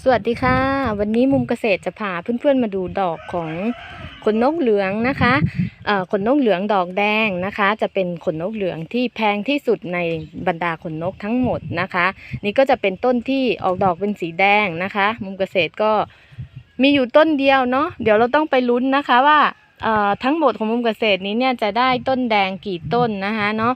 สวัสดีค่ะ วันนี้มุมเกษตรจะพาเพื่อนๆมาดูดอกของขนนกเหลืองนะคะขนนกเหลืองดอกแดงนะคะ จะเป็นขนนกเหลืองที่แพงที่สุดในบรรดาขนนกทั้งหมดนะคะ นี่ก็จะเป็นต้นที่ออกดอกเป็นสีแดงนะคะ มุมเกษตรก็มีอยู่ต้นเดียวเนาะเดี๋ยวเราต้องไปลุ้นนะคะว่าทั้งหมดของมุมเกษตรนี้เนี่ยจะได้ต้นแดงกี่ต้นนะคะเนาะ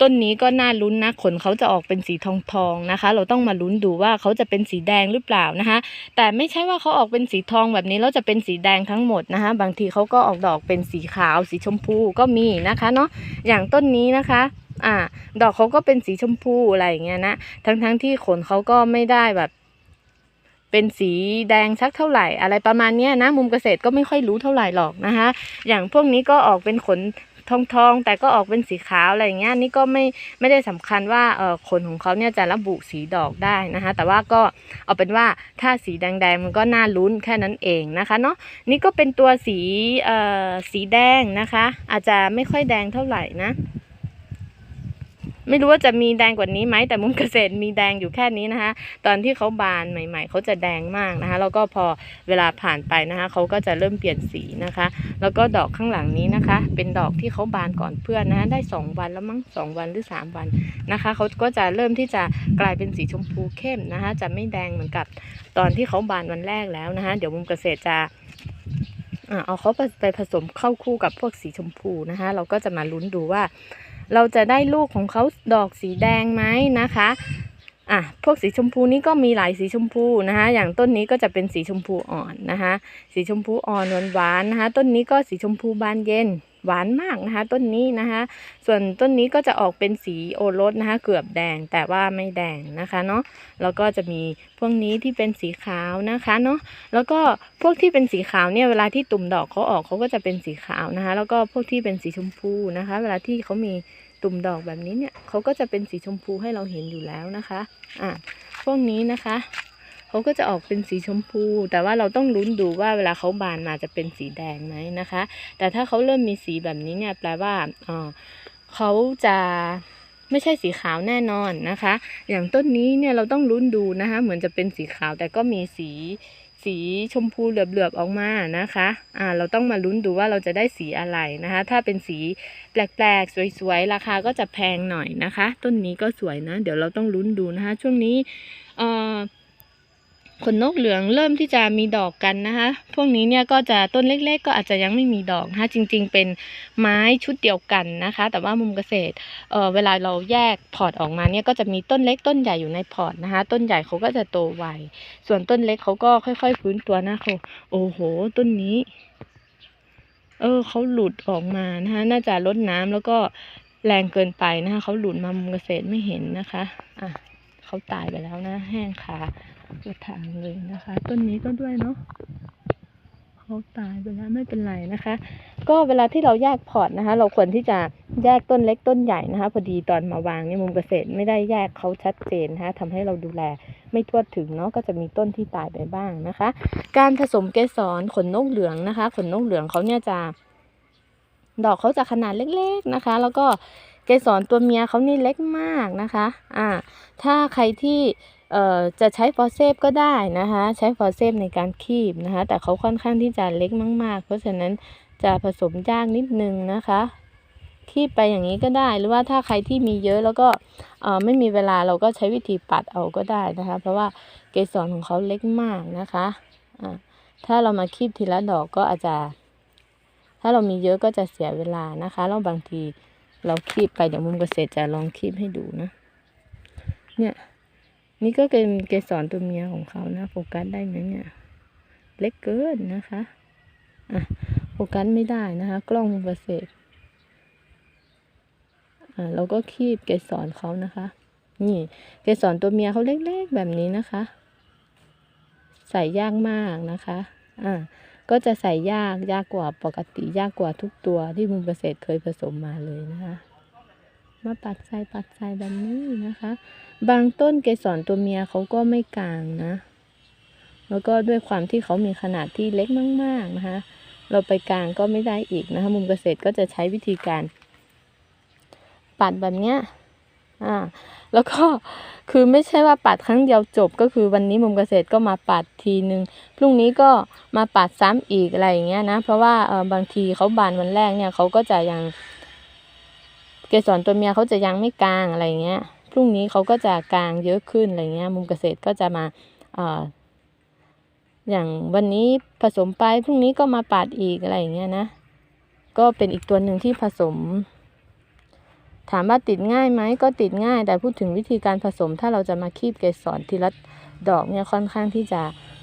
ต้นนี้ก็น่าลุ้นนะขนเขาจะออกเป็นสีทองทองนะคะ เราต้องมาลุ้นดูว่าเขาจะเป็นสีแดงหรือเปล่านะคะ แต่ไม่ใช่ว่าเขาออกเป็นสีทองแบบนี้แล้วจะเป็นสีแดงทั้งหมดนะคะ บางทีเขาก็ออกดอกเป็นสีขาว สีชมพูก็มีนะคะเนาะอย่างต้นนี้นะคะอ่าดอกเขาก็เป็นสีชมพูอะไรอย่างเงี้ยนะทั้งๆทที่ขนเขาก็ไม่ได้แบบเป็นสีแดงสักเท่าไหร่ อะไรประมาณนี้นะมุมเกษตรก็ไม่ค่อยรู้เท่าไหร่หรอกนะคะอย่างพวกนี้ก็ออกเป็นขน ทองทองๆแต่ก็ออกเป็นสีขาวอะไรอย่างเงี้ยนี่ก็ไม่ไม่ได้สำคัญว่าเออขนของเขาเนี่ยจะระบุสีดอกได้นะคะ แต่ว่าก็เอาเป็นว่าถ้าสีแดงๆมันก็น่าลุ้นแค่นั้นเองนะคะเนาะนี่ก็เป็นตัวสีเอ่อสีแดงนะคะ อาจจะไม่ค่อยแดงเท่าไหร่นะ ไม่รู้ว่าจะมีแดงกว่านี้ไหมแต่มุมเกษตรมีแดงอยู่แค่นี้นะคะ ตอนที่เขาบานใหม่ ๆเขาจะแดงมากนะคะ แล้วก็พอเวลาผ่านไปนะคะเขาก็จะเริ่มเปลี่ยนสีนะคะ แล้วก็ดอกข้างหลังนี้นะคะ เป็นดอกที่เขาบานก่อนเพื่อนนะคะได้สองวันแล้วมั้งสองวันหรือสามวันนะคะเขาก็จะเริ่มที่จะกลายเป็นสีชมพูเข้มนะคะ จะไม่แดงเหมือนกับตอนที่เขาบานวันแรกแล้วนะคะ เดี๋ยวมุมเกษตรจะเอาเขาไปผสมเข้าคู่กับพวกสีชมพูนะคะ เราก็จะมาลุ้นดูว่า เราจะได้ลูกของเขาดอกสีแดงไหมนะคะอะพวกสีชมพูนี้ก็มีหลายสีชมพูนะคะ อย่างต้นนี้ก็จะเป็นสีชมพูอ่อนนะคะ สีชมพูอ่อนหวานๆนะคะ ต้นนี้ก็สีชมพูบานเย็น หวานมากนะคะต้นนี้นะคะ ส่วนต้นนี้ก็จะออกเป็นสีโอรสนะคะ เกือบแดงแต่ว่าไม่แดงนะคะเนาะแล้วก็จะมีพวกนี้ที่เป็นสีขาวนะคะเนาะแล้วก็พวกที่เป็นสีขาวเนี่ยเวลาที่ตุ่มดอกเขาออกเขาก็จะเป็นสีขาวนะคะ แล้วก็พวกที่เป็นสีชมพูนะคะ เวลาที่เขามีตุ่มดอกแบบนี้เนี่ยเขาก็จะเป็นสีชมพูให้เราเห็นอยู่แล้วนะคะอะพวกนี้นะคะ เขาก็จะออกเป็นสีชมพู แต่ว่าเราต้องลุ้นดูว่าเวลาเขาบานมาจะเป็นสีแดงไหมนะคะ แต่ถ้าเขาเริ่มมีสีแบบนี้เนี่ยแปลว่าเขาจะไม่ใช่สีขาวแน่นอนนะคะ อย่างต้นนี้เนี่ยเราต้องลุ้นดูนะคะ เหมือนจะเป็นสีขาวแต่ก็มีสีสีชมพูเหลือบๆออกมานะคะ อ่า เราต้องมาลุ้นดูว่าเราจะได้สีอะไรนะคะ ถ้าเป็นสีแปลกๆ สวยๆ ราคาก็จะแพงหน่อยนะคะ ต้นนี้ก็สวยนะ เดี๋ยวเราต้องลุ้นดูนะคะ ช่วงนี้ ขนนกเหลืองเริ่มที่จะมีดอกกันนะคะ พวกนี้เนี่ยก็จะต้นเล็กๆ ก็อาจจะยังไม่มีดอกนะคะจริง ๆ เป็นไม้ชุดเดียวกันนะคะ แต่ว่ามุมเกษตรเออเวลาเราแยกพอร์ตออกมาเนี่ยก็จะมีต้นเล็กต้นใหญ่อยู่ในพอร์ตนะคะ ต้นใหญ่เขาก็จะโตไว ส่วนต้นเล็กเขาก็ค่อย ๆ ฟื้นตัวนะเขาโอ้โห ต้นนี้ เออเขาหลุดออกมานะคะ น่าจะลดน้ำแล้วก็แรงเกินไปนะคะเขาหลุดมามุมเกษตรไม่เห็นนะคะ อะ เขาตายไปแล้วนะ แห้งขาเกิดทางเลยนะคะ ต้นนี้ก็ด้วยเนาะเขาตายไปแล้วไม่เป็นไรนะคะ ก็เวลาที่เราแยกพอร์ตนะคะ เราควรที่จะแยกต้นเล็กต้นใหญ่นะคะ พอดีตอนมาวางเนี่ยมุมเกษตรไม่ได้แยกเขาชัดเจนนะคะทำให้เราดูแลไม่ทั่วถึงเนาะก็จะมีต้นที่ตายไปบ้างนะคะ การผสมเกสรขนนกเหลืองนะคะ ขนนกเหลืองเขาเนี่ยจะ ดอกเขาจะขนาดเล็ก ๆนะคะ แล้วก็ เกสรตัวเมียเขานี่เล็กมากนะคะอ่าถ้าใครที่เอ่อจะใช้ฟอสเซฟก็ได้นะคะ ใช้ฟอสเซฟในการคีบนะคะ แต่เขาค่อนข้างที่จะเล็กมาก ๆ เพราะฉะนั้นจะผสมยากนิดนึงนะคะคีบไปอย่างนี้ก็ได้หรือว่าถ้าใครที่มีเยอะแล้วก็เอ่อไม่มีเวลาเราก็ใช้วิธีปัดเอาก็ได้นะคะ เพราะว่าเกสรของเขาเล็กมากนะคะอ่าถ้าเรามาคีบทีละดอกก็อาจจะ ถ้าเรามีเยอะก็จะเสียเวลานะคะแล้วบางที เราคีบไปเดี๋ยวมุมเกษตรจะลองคีบให้ดูนะ เนี่ย นี่ก็เป็นเกสรตัวเมียของเขานะ โฟกัสได้ไหมเนี่ย เล็กเกินนะคะอะโฟกัสไม่ได้นะคะ กล้องมุมเกษตรอ่าเราก็คีบเกสรเขานะคะ นี่ เกสรตัวเมียเขาเล็กๆแบบนี้นะคะ ใส่ยากมากนะคะ อ่า ก็จะใส่ยากยากกว่าปกติยากกว่าทุกตัวที่มุมเกษตรเคยผสมมาเลยนะคะมาปัดใส่ปัดใส่แบบนี้นะคะ บางต้นเกสรตัวเมียเขาก็ไม่กลางนะ แล้วก็ด้วยความที่เขามีขนาดที่เล็กมาก ๆนะคะ เราไปกลางก็ไม่ได้อีกนะคะ มุมเกษตรก็จะใช้วิธีการ ปัดแบบเนี้ย อ่าแล้วก็คือไม่ใช่ว่าปัดครั้งเดียวจบก็คือวันนี้มุมเกษตรก็มาปัดทีหนึ่งพรุ่งนี้ก็มาปัดซ้ำอีกอะไรอย่างเงี้ยนะ เพราะว่าเออบางทีเขาบานวันแรกเนี่ยเขาก็จะยัง เกสรตัวเมียเขาจะยังไม่กลางอะไรเงี้ยพรุ่งนี้เขาก็จะกลางเยอะขึ้นอะไรเงี้ย มุมเกษตรก็จะมาเอ่ออย่างวันนี้ผสมไปพรุ่งนี้ก็มาปาดอีกอะไรอย่างเงี้ยนะ ก็เป็นอีกตัวหนึ่งที่ผสม ถามว่าติดง่ายไหมก็ติดง่าย แต่พูดถึงวิธีการผสม ถ้าเราจะมาคีบเกสรทีละดอกเนี่ยค่อนข้างที่จะ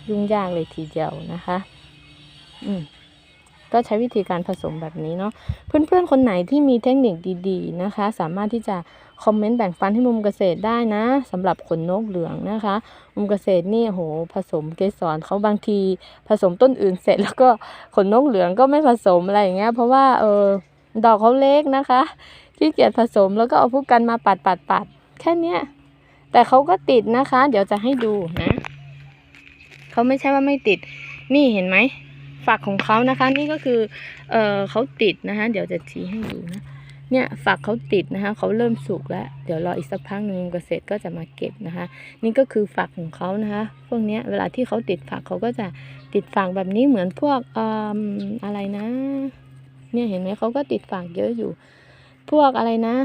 ยุ่งยากเลยทีเดียวนะคะ อืมก็ใช้วิธีการผสมแบบนี้เนาะเพื่อนๆคนไหนที่มีเทคนิคดีๆนะคะ สามารถที่จะคอมเมนต์แบ่งปันให้มุมเกษตรได้นะสำหรับขนนกเหลืองนะคะ มุมเกษตรนี่โหผสมเกสรเขาบางทีผสมต้นอื่นเสร็จ แล้วก็ขนนกเหลืองก็ไม่ผสมอะไรอย่างเงี้ยเพราะว่าเออดอกเขาเล็กนะคะ ขี้เกียจผสมแล้วก็เอาผู้กันมาปัดปัดปัดแค่เนี้ยแต่เขาก็ติดนะคะ เดี๋ยวจะให้ดูนะเขาไม่ใช่ว่าไม่ติด นี่เห็นไหมฝักของเขานะคะ นี่ก็คือเออเขาติดนะคะ เดี๋ยวจะชี้ให้ดูนะเนี่ยฝักเขาติดนะคะเขาเริ่มสุกแล้ว เดี๋ยวรออีกสักพักหนึ่งเกษตรก็จะมาเก็บนะคะ นี่ก็คือฝักของเขานะคะ พวกเนี้ยเวลาที่เขาติดฝักเขาก็จะติดฝักแบบนี้เหมือนพวกอ่ออะไรนะ เนี่ยเห็นไหมเขาก็ติดฝักเยอะอยู่ พวกอะไรนะ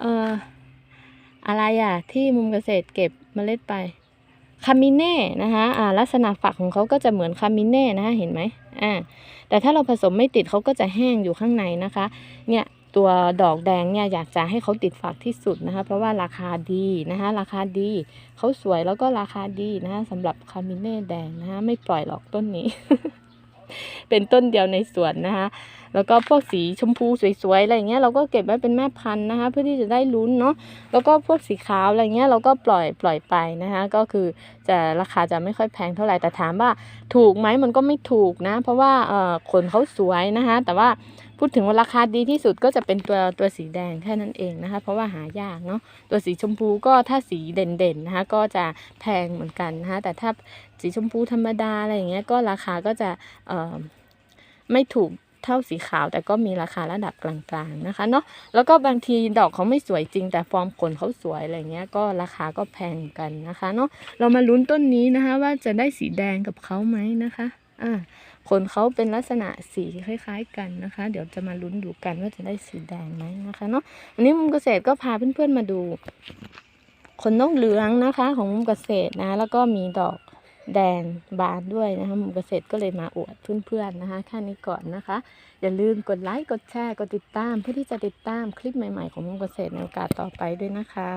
เอ่ออะไรอะ ที่มุมเกษตรเก็บเมล็ดไปคามิเน่นะคะอ่าลักษณะฝักของเขาก็จะเหมือนคามิเน่นะคะเห็นไหมอ่าแต่ถ้าเราผสมไม่ติดเขาก็จะแห้งอยู่ข้างในนะคะ เนี่ยตัวดอกแดงเนี่ยอยากจะให้เขาติดฝักที่สุดนะคะ เพราะว่าราคาดีนะคะราคาดีเขาสวยแล้วก็ราคาดีนะคะสำหรับคามิเน่แดงนะคะไม่ปล่อยหรอกต้นนี้ เป็นต้นเดียวในสวนนะคะ แล้วก็พวกสีชมพูสวยๆอะไรเงี้ยเราก็เก็บไว้เป็นแม่พันธุ์นะคะ เพื่อที่จะได้ลุ้นเนาะแล้วก็พวกสีขาวอะไรเงี้ยเราก็ปล่อยปล่อยไปนะคะ ก็คือจะราคาจะไม่ค่อยแพงเท่าไหร่แต่ถามว่าถูกไหมมันก็ไม่ถูกนะ เพราะว่าเอ่อขนเขาสวยนะคะ แต่ว่าพูดถึงว่าราคาดีที่สุดก็จะเป็นตัวตัวสีแดงแค่นั้นเองนะคะ เพราะว่าหายากเนาะตัวสีชมพูก็ถ้าสีเด่นๆนะคะก็จะแพงเหมือนกันนะคะแต่ถ้าสีชมพูธรรมดาอะไรอย่างเงี้ยก็ราคาก็จะเอ่อไม่ถูก เท่าสีขาว แต่ก็มีราคาระดับกลางๆนะคะเนาะแล้วก็บางทีดอกเขาไม่สวยจริง แต่ฟอร์มขนเขาสวยอะไรเงี้ยก็ราคาก็แพงกันนะคะเนาะเรามาลุ้นต้นนี้นะคะ ว่าจะได้สีแดงกับเขาไหมนะคะอ่าขนเขาเป็นลักษณะสีคล้ายๆกันนะคะ เดี๋ยวจะมาลุ้นดูกันว่าจะได้สีแดงไหมนะคะเนาะอันนี้มุมเกษตรก็พาเพื่อนๆมาดูขนนกเหลืองนะคะ ของมุมเกษตรนะ แล้วก็มีดอก แดงบานด้วยนะคะมุมเกษตรก็เลยมาอวดเพื่อนๆนะคะแค่นี้ก่อนนะคะ อย่าลืมกดไลค์กดแชร์กดติดตามเพื่อที่จะติดตามคลิปใหม่ๆ ของมุมเกษตรในโอกาสต่อไปด้วยนะคะ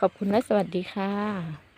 ขอบคุณและสวัสดีค่ะ